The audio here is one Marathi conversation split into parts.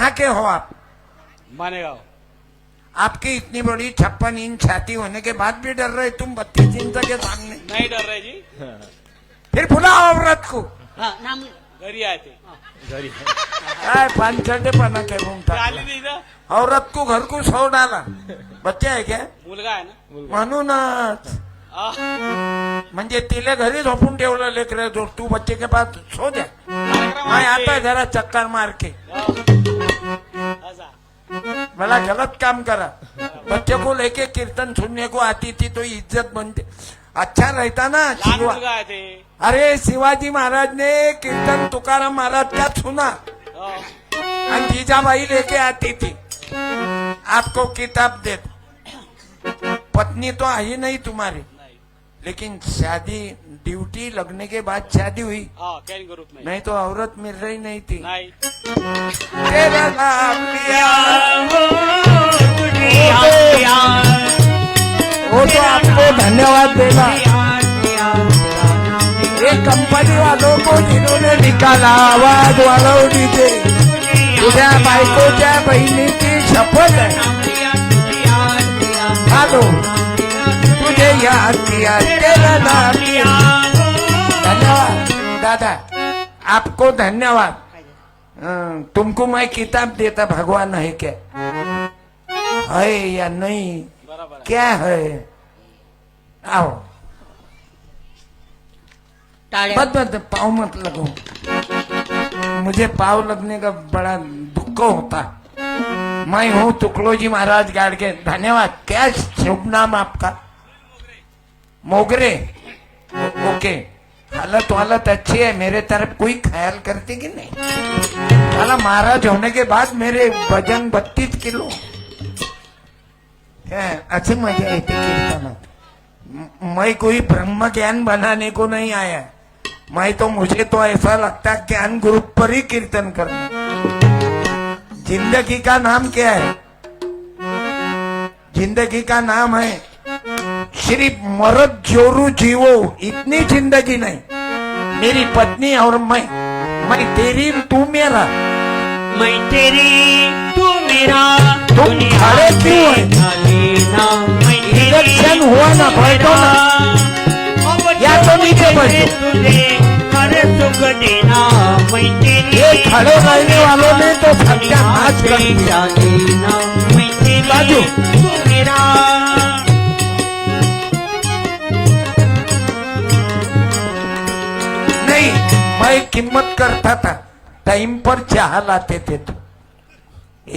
कहाँ के हो आप? मानेगांव। आपकी इतनी बड़ी छप्पन इंच छाती होने के बाद भी डर रहे तुम बत्तीस इंच के सामने। नहीं डर रहे जी। फिर बुलाओ औरत को। हा नाम घरी आहे ते घरी काय पानछटेपणा नाही. औरत को घर को सो डाला। बच्चे आहे क्या? मुलगा आहे ना? म्हणूनच आ, म्हणजे तिला घरी झोपून ठेवलं लेकर जो तू बच्चे के पास सो द्या कार्यक्रम आहे आता. जरा चक्कर मार के. मला गलत काम करा. बच्चे को लेके कीर्तन सुनने को आती थी तो इज्जत बनते. अच्छा रहता ना शिवा अरे शिवाजी महाराज ने कीर्तन तुकाराम महाराज का सुना. और जीजाबाई लेके आती थी आपको किताब दे पत्नी तो आई नहीं तुम्हारी. लेकिन शादी ड्यूटी लगने के बाद शादी हुई. नाही नहीं तो औरत मिल रही नहीं थी. नाही. तेरा धन्यवाद देना ये कंपनी वालों को जिन्होंने निकाला आवाज़ वाढव दीजिए। तुझ्या बायकोच्या बहिणीची शपथ आहे हॅलो तुझे याद किया तेरा नाम धन्यवाद दादा आपको धन्यवाद। अं, तुमको मैं किताब देता भगवान है क्या? है या नहीं? क्या है? आओ। टाळ्या मत मत पाव मत लगो। मुझे पाव लगने का बड़ा दुख होता। मैं हूँ तुकड़ोजी महाराज गाड़गे धन्यवाद। क्या शुभ नाम आपका? मोगरे। ओके। हालत वालत अच्छी है। मेरे तरफ़ कोई ख्याल करती कि नहीं? साला महाराज होने के बाद मेरे वज़न बत्तीस किलो। अच्छी मज़ा आई थी कीर्तनात म- कोई ब्रह्म ज्ञान बनाने को नहीं आया। मैं तो मुझे तो ऐसा लगता है ज्ञान ग्रुप पर ही कीर्तन करना। ज़िंदगी का नाम क्या है? ज़िंदगी का नाम है सिर्फ़ मरद जोरू जीवो इतनी ज़िंदगी नहीं। मेरी पत्नी और मैं मैं तेरी तू मेरा। मैं तेरी तू मेरा। तुम खड़े क्यों हैं? इलेक्शन हुआ ना बैठो ना या तो नीचे बैठो। तेरी ये खड़े रहने वालों ने तो सत्यानाश कर दिया बाजू। नहीं मैं कीमत करता था टाइम पर चाह लाते थे तो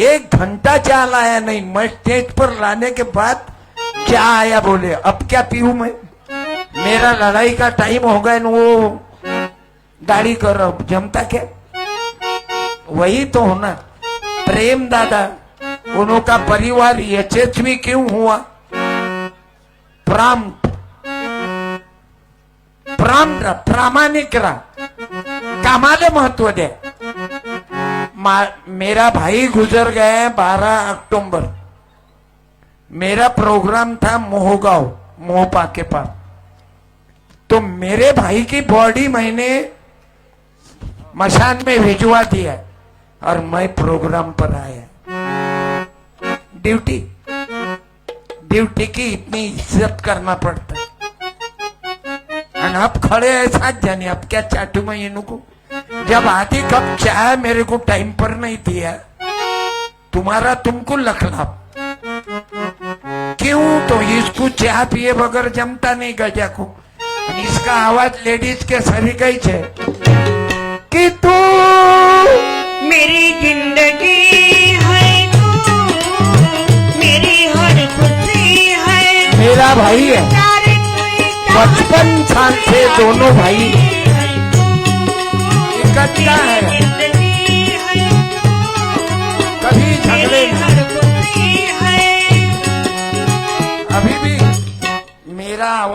एक घंटा चाह लाया नहीं, मैं स्टेज पर लाने के बाद क्या आया बोले? अब क्या पीऊ मैं? मेरा लड़ाई का टाइम हो गया न वो। गाड़ी कर जमता क्या? वही तो होना प्रेम दादा उनका परिवार यशस्वी क्यों हुआ? प्राम प्राम प्रामाणिक रहा। कामाला महत्त्व द्या मेरा भाई गुजर गया बारह अक्टूबर। मेरा प्रोग्राम था मोहगांव, मोहपा के पास। तो मेरे भाई की बॉडी मैंने मशान में भिजवा दिया और मैं प्रोग्राम पर आया। ड्यूटी ड्यूटी की इतनी इज़्ज़त करना पड़ता। और अब खड़े हैं सात जाने अब क्या चाटू मैं इनको? जब आधी कप चाय मेरे को टाइम पर नहीं दिया। तुम्हारा तुमको लखला क्यों तो इसको चाय पिए बगैर जमता नहीं गजा को इसका आवाज़ लेडीज़ के सभी गई छे। कि तू मेरी ज़िंदगी है तू मेरी हर खुशी है मेरा भाई है। बचपन साल से दोनों भाई। है इकट्ठा है।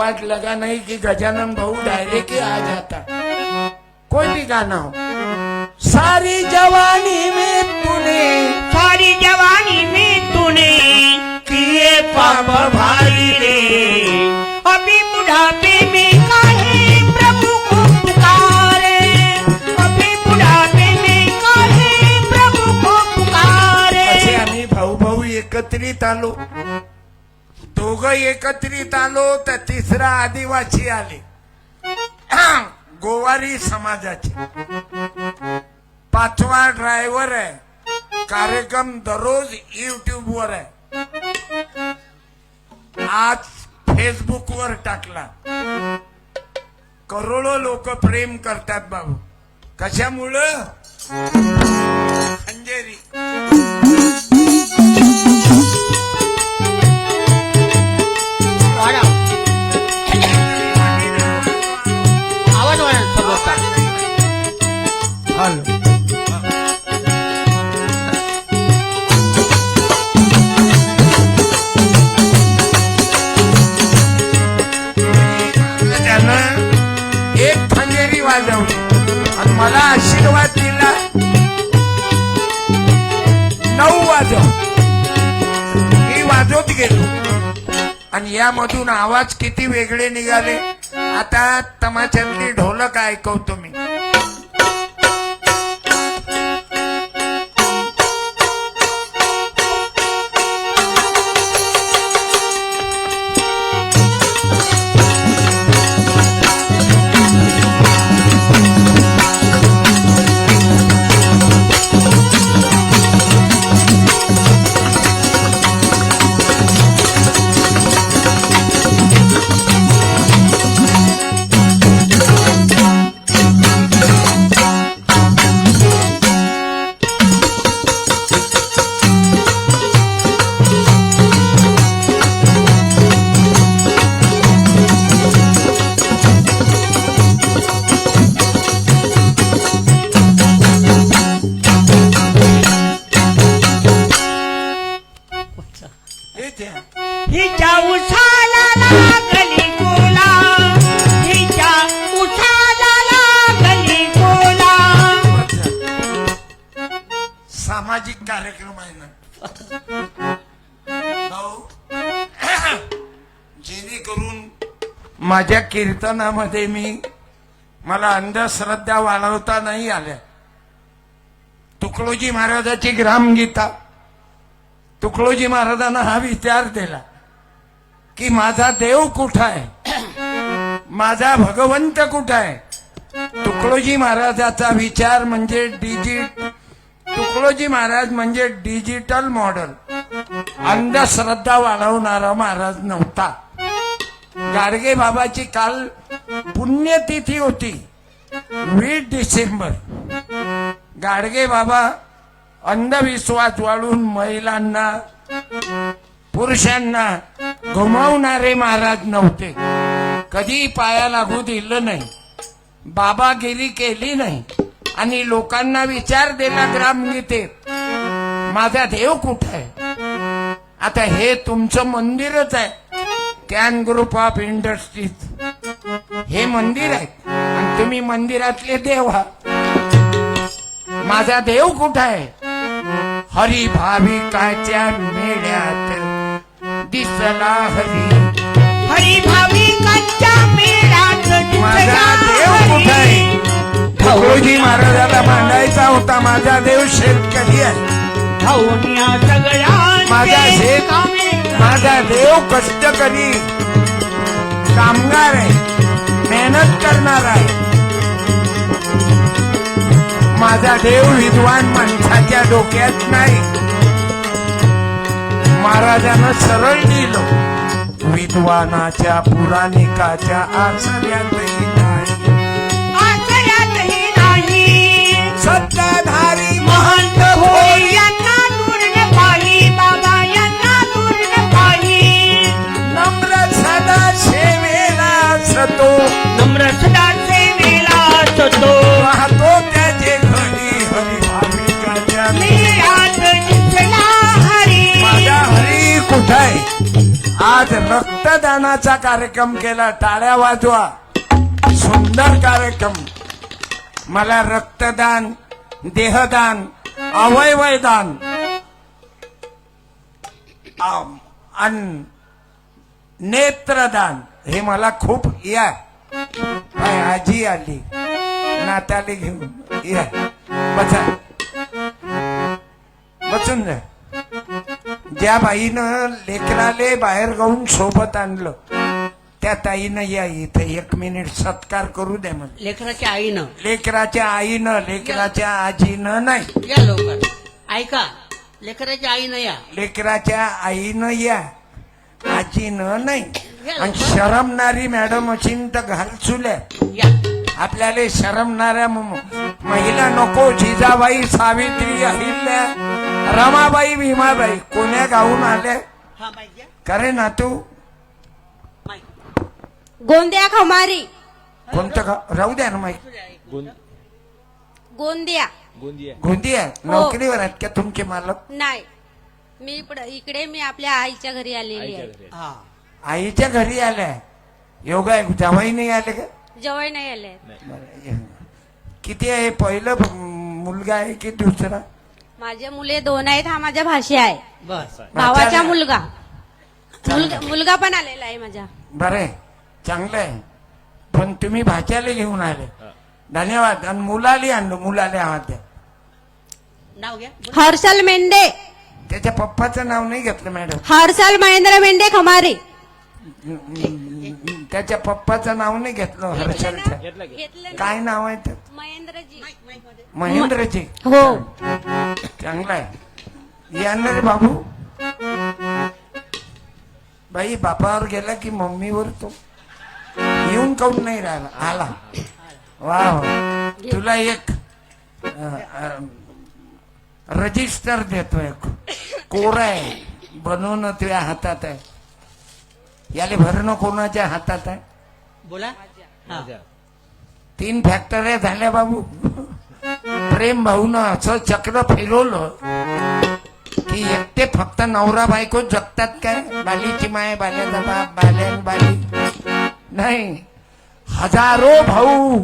आवाज़ लगा नहीं कि गजानन भाऊ डायरेक्ट ही आ जाता। कोई भी गाना हो। सारी जवानी में तूने सारी जवानी में तूने किए पाप भारी रे। अभी बुढ़ापे में काहे प्रभु को पुकारे? अभी बुढ़ापे में काहे प्रभु को पुकारे? आम्ही भाऊ भाऊ एकत्रित आलो। दोघं एकत्रित आलो तर तिसरा आदिवासी आले. गोवारी समाजाचे. पाचवा ड्रायव्हर आहे. कार्यक्रम दररोज युट्यूब वर आहे. आज फेसबुक वर टाकला. करोडो लोक प्रेम करतात बाबू. कशामुळं? खंजेरी. यामधून आवाज किती वेगळे निघाले? आता तमाशातली ढोलक ऐकवतो मी जेणेकरून माझ्या कीर्तनामध्ये मी मला अंधश्रद्धा वाढवता नाही आल्या. तुकडोजी महाराजाची ग्रामगीता तुकडोजी महाराजांना हा विचार दिला की माझा देव कुठं आहे? माझा भगवंत कुठं आहे? तुकडोजी महाराजाचा विचार म्हणजे डिजिट तुकडोजी महाराज म्हणजे डिजिटल मॉडेल. अंधश्रद्धा वाढवणारा महाराज नव्हता. गाडगे बाबाची काल पुण्यतिथी होती. वीस डिसेंबर. गाडगे बाबा अंधविश्वास वाढून महिलांना पुरुषांना घुमवणारे महाराज नव्हते. कधी पाया लागू दिलं नाही. बाबागिरी केली नाही. आणि लोकांना विचार दिला ग्रामगीतेत माझा देव कुठं आहे? आता हे तुमचं मंदिरच आहे. कॅन ग्रुप ऑफ इंडस्ट्रीज हे मंदिर आहे. आणि तुम्ही मंदिरातले देव. आहात माझा देव कुठं आहे? हरी भाविकाच्या मेळ्यात दिसला हरी. हरी भाविकांच्या मेळ्यात माझा देव कुठं आहे? तुकडोजी महाराजाला मांडायचा होता. माझा देव शेतकरी आहे. धावून या सगळ्यांचे माझा शेत माझा देव कष्टकरी कामगार आहे. मेहनत करणार आहे. माझा देव विद्वान माणसाच्या डोक्यात नाही. महाराजानं सरळ दिलं. विद्वानाच्या पुराणिकाच्या आचर्यातही नाही. आचर्यातही नाही. सत्ताधारी वाहतो त्याचे घरी हरी भाविकाच्या मेळ्यात दिसला हरी. माझा हरी कुठं आहे आज रक्तदानाचा कार्यक्रम केला टाळ्या वाजवा. सुंदर कार्यक्रम. मला रक्तदान देहदान अवयवदान. नेत्रदान हे मला खूप या. काय आजी आली. नाताली घेऊन. या. बसा. बसून जा. ज्या बाईनं लेकराले बाहेर गाऊन सोबत आणलं त्या ताईनं या इथे एक मिनिट सत्कार करू द्या म्हणजे लेकराच्या आईनं? लेकराच्या आईनं लेकराच्या आजीनं नाही. या लवकर. ऐका लेकराच्या आईनं या. लेकराच्या आईनं या आजीनं नाही. आणि शरमणारी मॅडम असेल तर घाल चुल्या या. आपल्याला शरमणाऱ्या म- महिला नको जिजाबाई सावित्री अहिल्या रमाबाई भीमाबाई कोण्या गाऊन आल्या? हा करे ना तू. गोंदिया खमारी. कोणतं गाव राहू द्या ना माहिती गोंदिया. गोंदी आहे नोकरीवर आहेत का तुमचे मालक? नाही. मी इकडं- इकडे मी आपल्या आईच्या घरी आलेली आहे. हा. आईच्या घरी आल्या. योगा जावाई नाही आले का? जवळ नाही आले बरं. किती आहे? पहिलं मुलगा आहे की दुसरा? माझे मुले दोन आहेत. हा माझ्या भाषी आहे. बस. भावाचा मुलगा. मुलगा मुलगा पण आलेला आहे माझा. बरे चांगलं आहे. पण तुम्ही भाच्याला घेऊन आले. धन्यवाद. आणि मुलाली आणलं. मुलाले आहात द्या. नाव घ्या. हर्षल मेंढे. त्याच्या पप्पाचं नाव नाही घेतलं मॅडम. हर्षल महेंद्र मेंढे खमारी. त्याच्या पप्पाचं नाव नाही घेतलं हर्षलचं घेतलं काय नाव आहे त्याचं? महेंद्रजी. महेंद्रजी. हो. चांगला आहे. या ना रे बाबू. बाई बापावर गेला की मम्मीवर तो? येऊन काऊन नाही राहिला? आला. वा वा. तुला एक रजिस्टर देतोय कोरा आहे. बनवणं तुझ्या हातात आहे. याले भरणं कोणाच्या हातात आहे? बोला. हा. तीन फॅक्टऱ्या झाल्या बाबू. प्रेम भाऊनं असं चक्र फिरवलं की एकटे फक्त नवरा बायको जगतात काय? बालीची माय बाल्याचा बाप बाल्यान बाली. नाही. हजारो भाऊ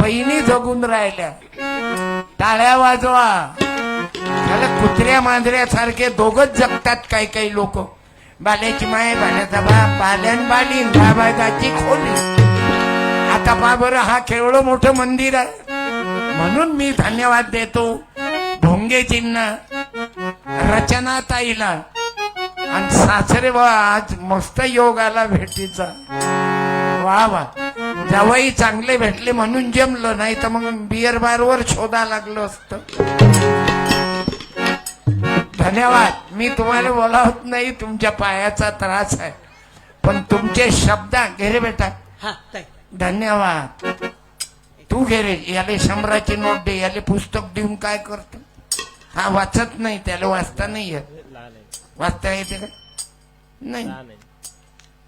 बहिणी जगून राहिल्या. टाळ्या वाजवा. त्याला कुत्र्या मांजऱ्यासारखे दोघच जगतात काही काही लोक. बाल्याची माय बाल्याचा बाप बाल्यान बाली बाबाची खोली. आता बाबर बरं हा केवढं मोठं मंदिर आहे. म्हणून मी धन्यवाद देतो भोंगेजींना रचना ताईला आणि सासरे बा आज मस्त योग आला भेटीचा. वा वा. जावई चांगले भेटले म्हणून जमलं नाही तर मग बिअर बारवर शोधा लागलं असतं. धन्यवाद. मी तुम्हाला बोलावत नाही तुमच्या पायाचा त्रास आहे. पण तुमचे शब्द घे रे बेटा. हा धन्यवाद. तू घे रे याले शंभराची नोट दे याले पुस्तक देऊन काय करतो? हा वाचत नाही त्याला वाचता नाही वाचता येते का? नाही.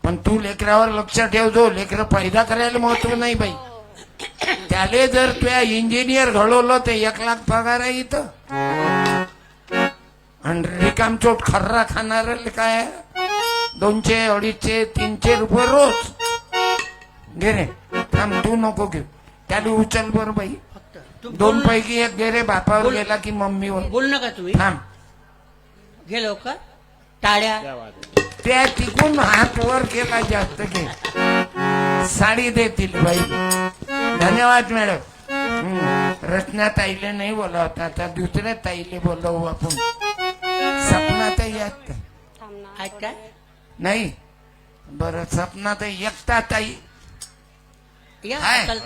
पण तू लेकरावर लक्ष ठेव जो लेकर पैदा करायला महत्त्व नाही बाई. त्याले जर तुया इंजिनियर घडवलं तर एक लाख पगार आहे इथं. आणि रिकामचोट खर्रा खाणार काय? दोनशे अडीचशे तीनशे रुपये रोज. घे रे थांब तू नको घेऊ. त्याला उचल बर बाई. दोन पैकी एक घे रे बापावर. गेला की मम्मीवर. बोल नका तुम्ही. थांब. घे लवकर. टाळ्या. त्या तिकून हात वर केला जास्त घे. साडी देतील बाई. धन्यवाद मॅडम. रचना ताईले नाही बोलावत. आता दुसऱ्या ताईले बोलवू आपण. सपना ताई आहेत का? आहेत काय नाही. बरं सपना ताई एकता ताई. या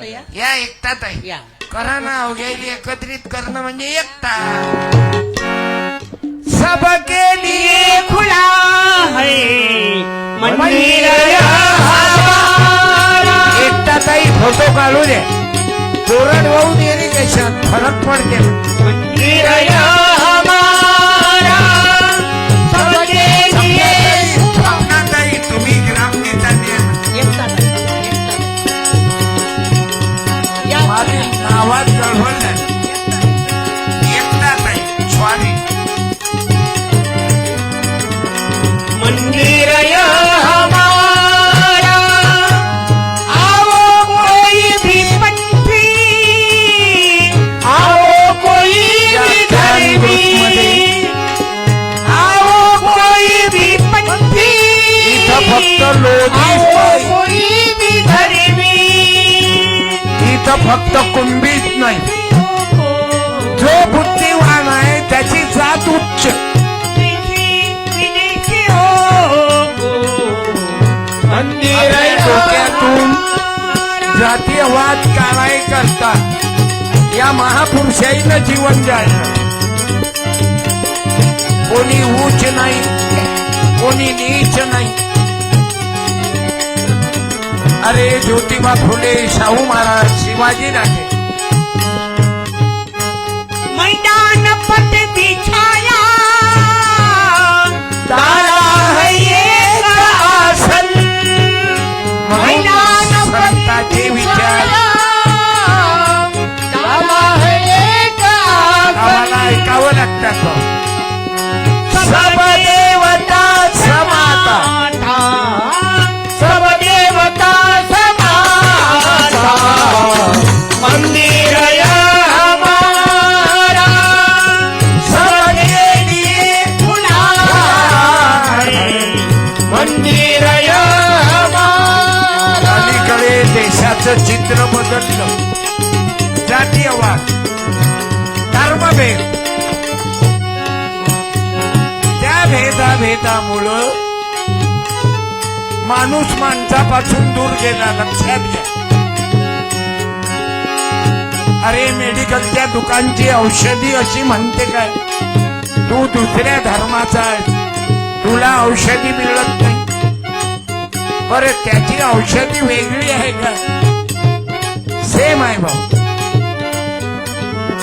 या. या एकता ताई. या. करा ना अवघ्याली एकत्रित करणं म्हणजे एकता. सबके लिए खुला है. मंदिर एकता ताई फोटो काढू दे. तोरण वाहून इरिगेशन फरक पडते. मंदिर माझी नावात फक्त कुंभीत नाही. जो बुद्धिवान आहे त्याची जात उच्च. डोक्यातून जातीयवाद कारवाई करतात. या महापुरुषाईनं जीवन जाळलं कोणी उच्च नाही कोणी नीच नाही. अरे ज्योतिबा फुले शाहू महाराज शिवाजी राजे. मैदान है एक आसन। मैदान संतांचे विचार है एक ऐकावं लागतात. सब माणूस माणसापासून दूर गेला लक्षात घ्या. अरे मेडिकलच्या दुकानची औषधी अशी म्हणते काय? तू दुसऱ्या धर्माचा आहेस. तुला औषधी मिळत नाही. बरं त्याची औषधी वेगळी आहे का? सेम आहे भाऊ.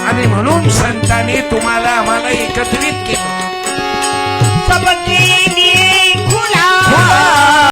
आणि म्हणून संतांनी तुम्हाला आम्हाला एकत्रित केलं.